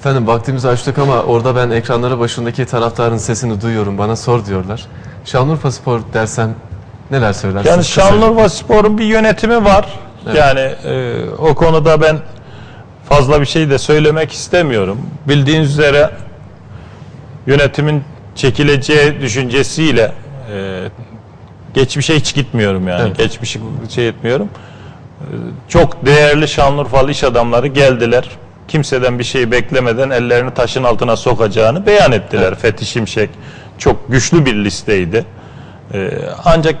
Efendim vaktimizi açtık ama orada ben ekranları başındaki taraftarın sesini duyuyorum. Bana sor diyorlar. Şanlıurfa Spor dersem neler söylersiniz? Yani. Şanlıurfa Spor'un bir yönetimi var. Evet. Yani e, o konuda ben fazla bir şey de söylemek istemiyorum. Bildiğiniz üzere yönetimin çekileceği düşüncesiyle e, geçmişe hiç gitmiyorum yani. Evet. Geçmişi şey etmiyorum. E, Çok değerli Şanlıurfalı iş adamları geldiler. Kimseden bir şey beklemeden ellerini taşın altına sokacağını beyan ettiler. Evet. Fethi Şimşek çok güçlü bir listeydi. Ee, ancak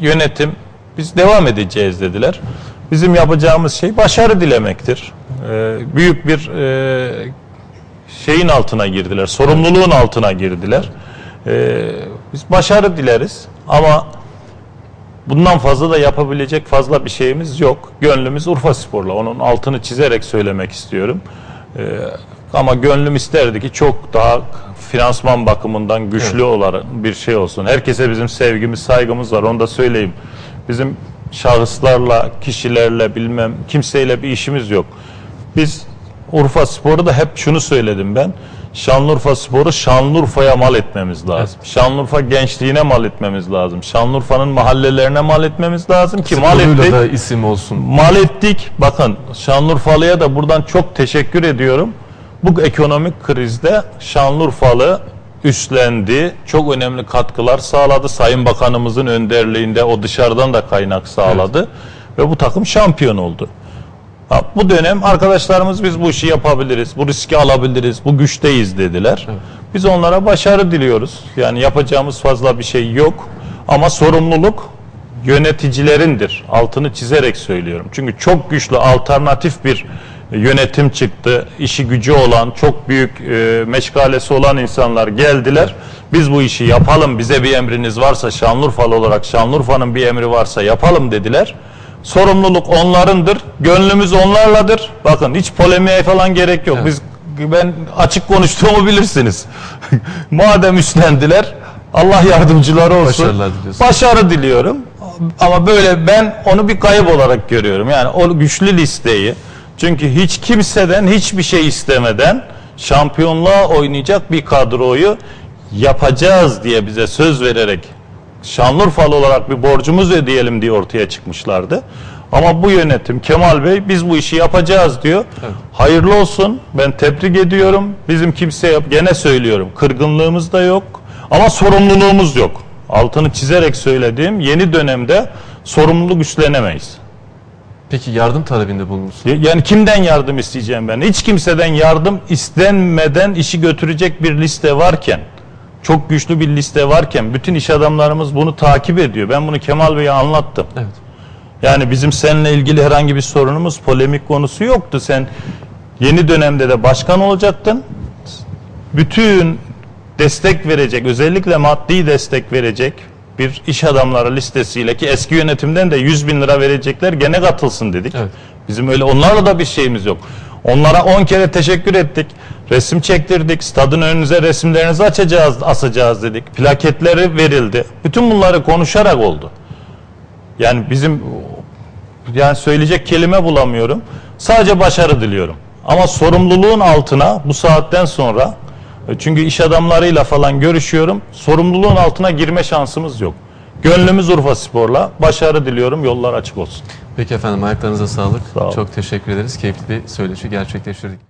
yönetim biz devam edeceğiz dediler. Bizim yapacağımız şey başarı dilemektir. Ee, büyük bir e, şeyin altına girdiler, sorumluluğun altına girdiler. Ee, biz başarı dileriz ama bundan fazla da yapabilecek fazla bir şeyimiz yok. Gönlümüz Urfa Spor'la. Onun altını çizerek söylemek istiyorum. Ee, ama gönlüm isterdi ki çok daha finansman bakımından güçlü olan bir şey olsun. Herkese bizim sevgimiz, saygımız var. Onu da söyleyeyim. Bizim şahıslarla, kişilerle bilmem kimseyle bir işimiz yok. Biz Urfa Spor'u da hep şunu söyledim ben. Şanlıurfa Spor'u Şanlıurfa'ya mal etmemiz lazım. Şanlıurfa gençliğine mal etmemiz lazım. Şanlıurfa'nın mahallelerine mal etmemiz lazım ki mal ettik. da isim olsun. Mal ettik. Bakın Şanlıurfalı'ya da buradan çok teşekkür ediyorum. Bu ekonomik krizde Şanlıurfalı üstlendi. Çok önemli katkılar sağladı. Sayın Bakanımızın önderliğinde o dışarıdan da kaynak sağladı. Ve bu takım şampiyon oldu. Ha, bu dönem arkadaşlarımız biz bu işi yapabiliriz, bu riski alabiliriz, bu güçteyiz dediler. Biz onlara başarı diliyoruz. Yani yapacağımız fazla bir şey yok. Ama sorumluluk yöneticilerindir. Altını çizerek söylüyorum. Çünkü çok güçlü alternatif bir yönetim çıktı. İşi gücü olan, çok büyük e, meşgalesi olan insanlar geldiler. Biz bu işi yapalım, bize bir emriniz varsa Şanlıurfalı olarak Şanlıurfa'nın bir emri varsa yapalım dediler. Sorumluluk onlarındır. Gönlümüz onlarladır. Bakın hiç polemiğe falan gerek yok. Biz ben açık konuştuğumu bilirsiniz. Madem üstlendiler Allah yardımcıları olsun. Başarı diliyorum. Ama böyle ben onu bir kayıp olarak görüyorum. Yani o güçlü listeyi çünkü hiç kimseden hiçbir şey istemeden şampiyonluğa oynayacak bir kadroyu yapacağız diye bize söz vererek Şanlıurfalı olarak bir borcumuz ödeyelim diye ortaya çıkmışlardı. Ama bu yönetim Kemal Bey biz bu işi yapacağız diyor. Hayırlı olsun. Ben tebrik ediyorum. Bizim kimse yap gene söylüyorum. Kırgınlığımız da yok ama sorumluluğumuz yok. Altını çizerek söylediğim yeni dönemde sorumluluk üstlenemeyiz. Peki yardım talebinde bulunmuşsun. Ya- Yani kimden yardım isteyeceğim ben? Hiç kimseden yardım istenmeden işi götürecek bir liste varken, çok güçlü bir liste varken bütün iş adamlarımız bunu takip ediyor. Ben bunu Kemal Bey'e anlattım. Evet. Yani bizim seninle ilgili herhangi bir sorunumuz, polemik konusu yoktu. Sen yeni dönemde de başkan olacaktın. Bütün destek verecek, özellikle maddi destek verecek bir iş adamları listesiyle ki eski yönetimden de 100 bin lira verecekler gene katılsın dedik. Evet. Bizim öyle onlarla da bir şeyimiz yok. Onlara 10 kere teşekkür ettik. Resim çektirdik. Stadın önünüze resimlerinizi açacağız, asacağız dedik. Plaketleri verildi. Bütün bunları konuşarak oldu. Yani bizim yani söyleyecek kelime bulamıyorum. Sadece başarı diliyorum. Ama sorumluluğun altına bu saatten sonra e, çünkü iş adamlarıyla falan görüşüyorum. Sorumluluğun altına girme şansımız yok. Gönlümüz Urfa Spor'la. Başarı diliyorum. Yollar açık olsun. Peki efendim ayaklarınıza sağlık. Sağ olun. Çok teşekkür ederiz. Keyifli bir söyleşi gerçekleştirdik.